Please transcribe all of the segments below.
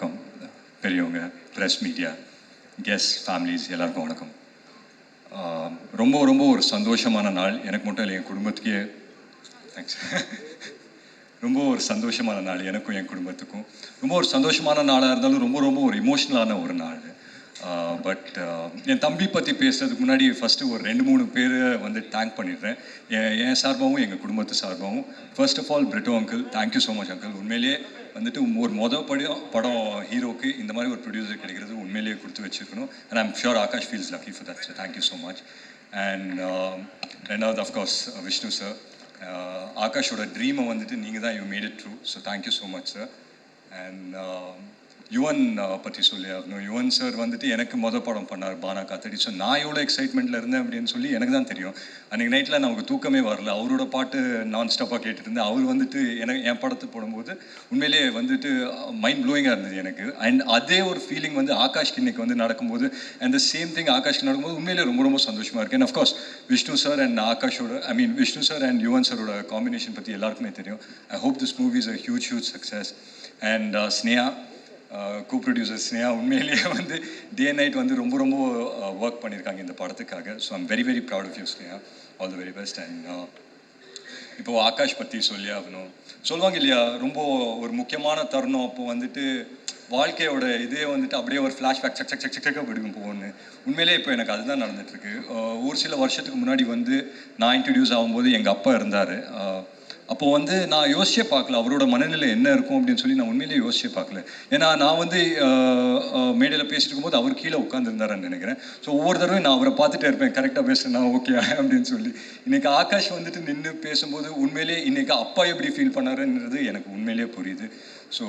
வணக்கம் பெரியவங்க press media guest families எல்லாருக்கும் வணக்கம். ரொம்ப ரொம்ப ஒரு சந்தோஷமான நாள். எனக்கு மட்டும் இல்லை என் குடும்பத்துக்கே தேங்க்ஸ் ரொம்ப ஒரு சந்தோஷமான நாள். எனக்கும் என் குடும்பத்துக்கும். ரொம்ப ஒரு சந்தோஷமான நாளாக இருந்தாலும் ரொம்ப ரொம்ப ஒரு இமோஷ்னலான ஒரு நாள். Uh, பட் uh, என் தம்பி பற்றி பேசுறதுக்கு முன்னாடி ஃபஸ்ட்டு ஒரு ரெண்டு மூணு பேர் வந்து தேங்க் பண்ணிடுறேன். என் என் சார்பாகவும் எங்கள் குடும்பத்து சார்பாகவும். First of all Brito uncle thank you so much uncle உண்மையிலேயே வந்துட்டு ஒரு மொதல் படம் படம் ஹீரோக்கு இந்த மாதிரி ஒரு ப்ரொடியூசர் கிடைக்கிறது உண்மையிலேயே கொடுத்து வச்சுருக்கணும். And I'm sure Akash feels lucky for that thank you so much and ரெண்டாவது அஃப்கோர்ஸ் விஷ்ணு சார் ஆகாஷோட ட்ரீமை வந்துட்டு நீங்கள் தான் you made it true so thank you so much sir and Yuvan பற்றி சொல்லி ஆகணும் யுவன் சார் வந்துட்டு எனக்கு மொதல் படம் பண்ணார் பானா காத்தடி ஸோ நான் எவ்வளோ எக்ஸைட்மெண்ட்டில் இருந்தேன் அப்படின்னு சொல்லி எனக்கு தான் தெரியும். அன்றைக்கி நைட்டில் நமக்கு தூக்கமே வரல. அவரோட பாட்டு நான் ஸ்டாப்பாக கேட்டுருந்தேன் இருந்தேன் அவர் வந்துட்டு எனக்கு என் படத்தை போடும்போது உண்மையிலே வந்துட்டு மைண்ட் ப்ளோயிங்காக இருந்தது எனக்கு. அண்ட் அதே ஒரு ஃபீலிங் வந்து ஆகாஷ் இன்னைக்கு வந்து நடக்கும்போது அண்ட் த சேம் திங் ஆகாஷ்க்கு நடக்கும்போது உண்மையிலே ரொம்ப ரொம்ப சந்தோஷமாக இருக்கு. And of course Vishnu sir and ஆகாஷோட I mean Vishnu sir and Yuvan சாரோட காம்பினேஷன் பற்றி எல்லாருக்குமே தெரியும். I hope this movie is a huge huge success and Sneha co producer Sneha உண்மையிலேயே வந்து டே நைட் வந்து ரொம்ப ரொம்ப ஒர்க் பண்ணியிருக்காங்க இந்த படத்துக்காக. So I'm very very proud of you Sneha all the very best and இப்போது ஆகாஷ் பற்றி சொல்லி ஆகணும். சொல்லுவாங்க இல்லையா ரொம்ப ஒரு முக்கியமான தருணம். அப்போ வந்துட்டு வாழ்க்கையோட இதே வந்துட்டு அப்படியே ஒரு ஃப்ளாஷ்பேக் சக் சக் சக் சக் சக்காக போயிடும் உண்மையிலே இப்போ எனக்கு அதுதான் நடந்துட்டுருக்கு. ஒரு சில வருஷத்துக்கு முன்னாடி வந்து நான் இன்ட்ரடியூஸ் ஆகும்போது எங்கள் அப்பா இருந்தார். அப்போ வந்து நான் யோசிச்சே பார்க்கல அவரோட மனநிலை என்ன இருக்கும் அப்படின்னு சொல்லி நான் உண்மையிலேயே யோசிச்சே பார்க்கல. ஏன்னா நான் வந்து மேடையில் பேசிட்டு இருக்கும்போது அவர் கீழே உட்காந்துருந்தாருன்னு நினைக்கிறேன். ஸோ ஒவ்வொரு தடவையும் நான் அவரை பார்த்துட்டே இருப்பேன் கரெக்டாக பேசுறேன் ஓகே அப்படின்னு சொல்லி. இன்னைக்கு ஆகாஷ் வந்துட்டு நின்று பேசும்போது உண்மையிலேயே இன்னைக்கு அப்பா எப்படி ஃபீல் பண்ணாருன்றது எனக்கு உண்மையிலேயே புரியுது. ஸோ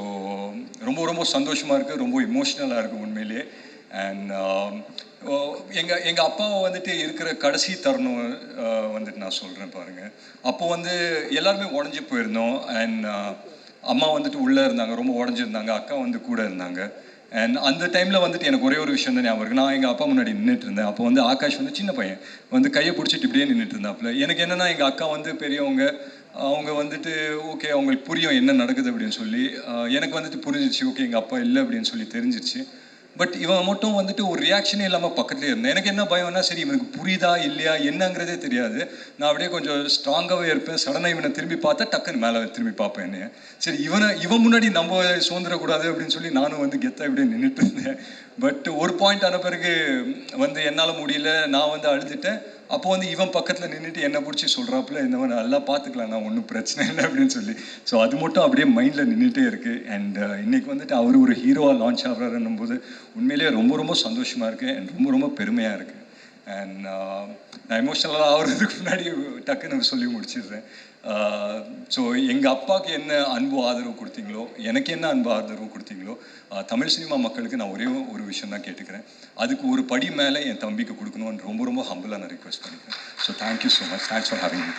ரொம்ப ரொம்ப சந்தோஷமாக இருக்குது ரொம்ப இமோஷ்னலாக இருக்குது உண்மையிலேயே அண்ட் um, எங்கள் எங்கள் அப்பாவை வந்துட்டு இருக்கிற கடைசி தருணம் வந்துட்டு நான் சொல்கிறேன் பாருங்கள் அப்போ வந்து எல்லாருமே உடஞ்சி போயிருந்தோம். அண்ட் அம்மா வந்துட்டு உள்ளே இருந்தாங்க ரொம்ப உடஞ்சிருந்தாங்க அக்கா வந்து கூட இருந்தாங்க. அண்ட் அந்த டைமில் வந்துட்டு எனக்கு ஒரே ஒரு விஷயம் தான் ஞாபகம் இருக்குது நான் எங்கள் அப்பா முன்னாடி நின்றுட்டு இருந்தேன். அப்போ வந்து ஆகாஷ் வந்து சின்ன பையன் வந்து கையை பிடிச்சிட்டு இப்படியே நின்றுட்டு இருந்தாப்புல. எனக்கு என்னென்னா எங்கள் அக்கா வந்து பெரியவங்க அவங்க வந்துட்டு ஓகே அவங்களுக்கு புரியும் என்ன நடக்குது அப்படின்னு சொல்லி எனக்கு வந்துட்டு புரிஞ்சிச்சு ஓகே எங்கள் அப்பா இல்லை அப்படின்னு சொல்லி தெரிஞ்சிச்சு பட் இவன் மட்டும் வந்துட்டு ஒரு ரியாக்ஷனே இல்லாமல் பக்கத்துலேயே இருந்தேன் எனக்கு என்ன பயம்னா சரி இவனுக்கு புரியுதா இல்லையா என்னங்கிறதே தெரியாது. நான் அப்படியே கொஞ்சம் ஸ்ட்ராங்காகவே இருப்பேன். சடனாக இவனை திரும்பி பார்த்தா டக்குன்னு மேலே திரும்பி பார்ப்பேன் என்னைய. சரி இவனை இவன் முன்னாடி நம்ம சுதந்திரக்கூடாது அப்படின்னு சொல்லி நானும் வந்து கெத்தாக இப்படியே நின்றுட்டு இருந்தேன். பட் ஒரு பாயிண்ட் ஆன பிறகு வந்து என்னால் முடியல. நான் வந்து அழுதுட்டேன். அப்போ வந்து இவன் பக்கத்தில் நின்றுட்டு என்னை பிடிச்சி சொல்கிறாப்புல இந்த மாதிரி நல்லா பார்த்துக்கலாம் நான் ஒன்றும் பிரச்சனை இல்லை அப்படின்னு சொல்லி. ஸோ அது மட்டும் அப்படியே மைண்டில் நின்றுட்டே இருக்குது அண்ட் uh, இன்றைக்கி வந்துட்டு அவர் ஒரு ஹீரோவாக லான்ச் ஆகிறாருன்னும் போது உண்மையிலேயே ரொம்ப ரொம்ப சந்தோஷமாக இருக்குது அண்ட் ரொம்ப ரொம்ப பெருமையாக இருக்குது அண்ட் uh, நான் எமோஷனலாக ஆகிறதுக்கு முன்னாடி டக்குன்னு சொல்லி முடிச்சிடுறேன். Uh, ஸோ எங்கள் அப்பாவுக்கு என்ன அன்பு ஆதரவு கொடுத்தீங்களோ எனக்கு என்ன அன்பு ஆதரவு கொடுத்தீங்களோ uh, தமிழ் சினிமா மக்களுக்கு நான் ஒரே ஒரு விஷயம் தான் கேட்டுக்கிறேன். அதுக்கு ஒரு படி மேலே என் தம்பிக்கு கொடுக்கணும்னு ரொம்ப ரொம்ப ஹம்பிளாக நான் ரிக்வெஸ்ட் பண்ணிக்கிறேன். So thank you so much thanks for having me